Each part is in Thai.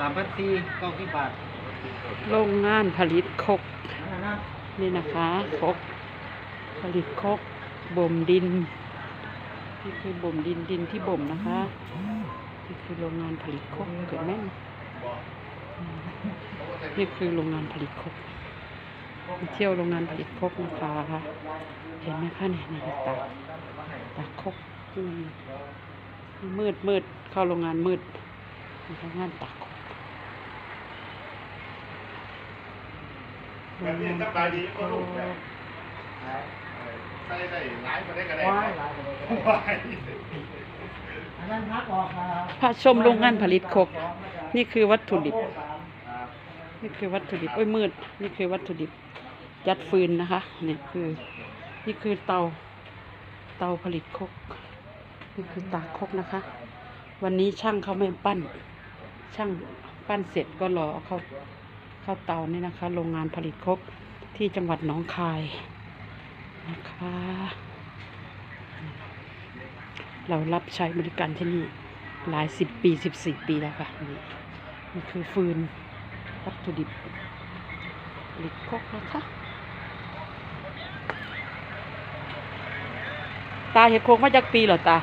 สามพันสี่เก้าสิบบาทโรงงานผลิตคกนี่นะคะคกผลิตคกบ่มดินนี่คือบ่มดินดินที่บ่มนะคะนี่คือโรงงานผลิตคกเกิดแม่นนี่คือโรงงานผลิตคกเที่ยวโรงงานผลิตคกนะคะเห็นไหมคะเนี่ยนี่ตาตาคกมืดมืดเข้าโรงงานมืดนี่โรงงานตาคก แบบนี้สบายดีก็ลูกแบบใส่ได้หลายด้ก็ได้ว้ายหลายกว่าเลยว้ายอันนั้นพักออกครับพระชมโรงงานผลิตครกนี่คือวัตถุดิบ นี่คือวัตถุดิบโอ้ยมืด นี่คือวัตถุดิบยัดฟืนนะคะนี่คือ นี่คือเตา เตาผลิตครกนี่คือตาครกนะคะ วันนี้ช่างเขาไม่ปั้น ช่างปั้นเสร็จก็รอเอาเข้า ข้าเตานี่นะคะ โรงงานผลิตครกที่จังหวัดหนองคายนะคะ เรารับใช้บริการที่นี่หลายสิบปีสิบสี่ปีแล้วค่ะนี่นี่คือฟืนวัตถุดิบผลิตครกนะคะตาเห็ดโคกมาจากปีเหรอตา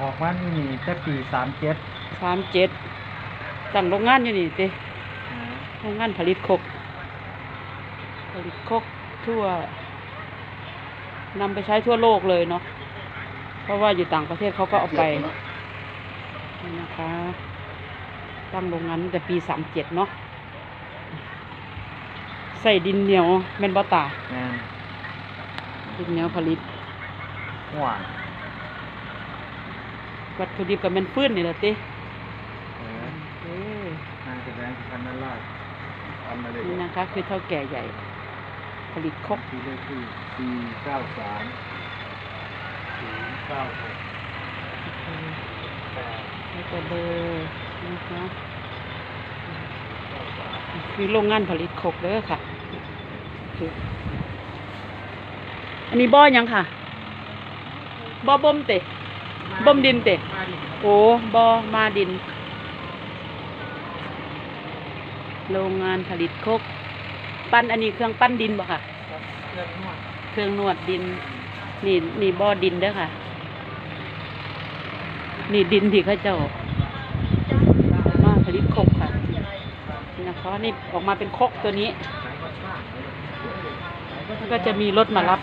ออกมานี่แต่ปีสามเจ็ดสามเจ็ดตั้งโรงงานอยู่นี่เต้ โรงงานผลิตครกผลิตครกทั่วนำไปใช้ทั่วโลกเลยเนาะ เพราะว่าอยู่ต่างประเทศเขาก็เอาไปนี่นะคะ ตั้งโรงงานตั้งแต่ปีสามเจ็ดเนาะ ใส่ดินเหนียวแม่นบ่ตางานดินเหนียวผลิตหัววัตถุดิบกับแม่นฟื้นนี่แหละติเออเอองานแสดงพันนาราชทำมาเลยนี่นะคะ คือเท่าแก่ใหญ่ ผลิตครกปีเลขที่สี่เก้าสามศูนย์เก้าหกแปดแล้วก็เบอร์นะคะคือโรงงานผลิตครกเด้อค่ะคืออันนี้บ่อยังค่ะ บ่อบ่มเตะบ่มดินเตะมาดิโอ้บ่อมาดิน โรงงานผลิตคกปั้นอันนี้เครื่องปั้นดินบ่ค่ะเรื่องนวดเครื่องนวดดิน นี่นี่บ่อดินเด้อค่ะ นี่ดินที่เขาเจ้ามาผลิตคกค่ะนี่นะคะนี่ออกมาเป็นคกตัวนี้ก็จะมีรถมารับ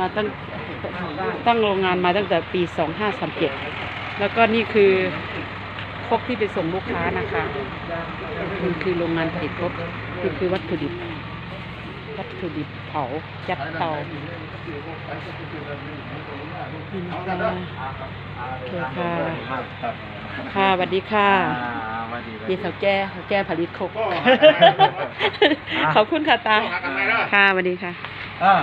มาตั้งตั้งโรงงานมาตั้งแต่ปีสองห้าสามเจ็ดแล้วก็นี่คือ ครกที่ไปส่งลูกค้านะคะนี่คือโรงงานผลิตครกนี่คือวัตถุดิบ วัตถุดิบเผายัดเตานี่นะคะโอเคค่ะครับค่ะสวัสดีค่ะอ่าสวัสดีนี่เถาแก่เถาแก่ผลิตครกก็ขอบคุณค่ะตาต้องหากันไหนล่ะค่ะสวัสดีค่ะอ่า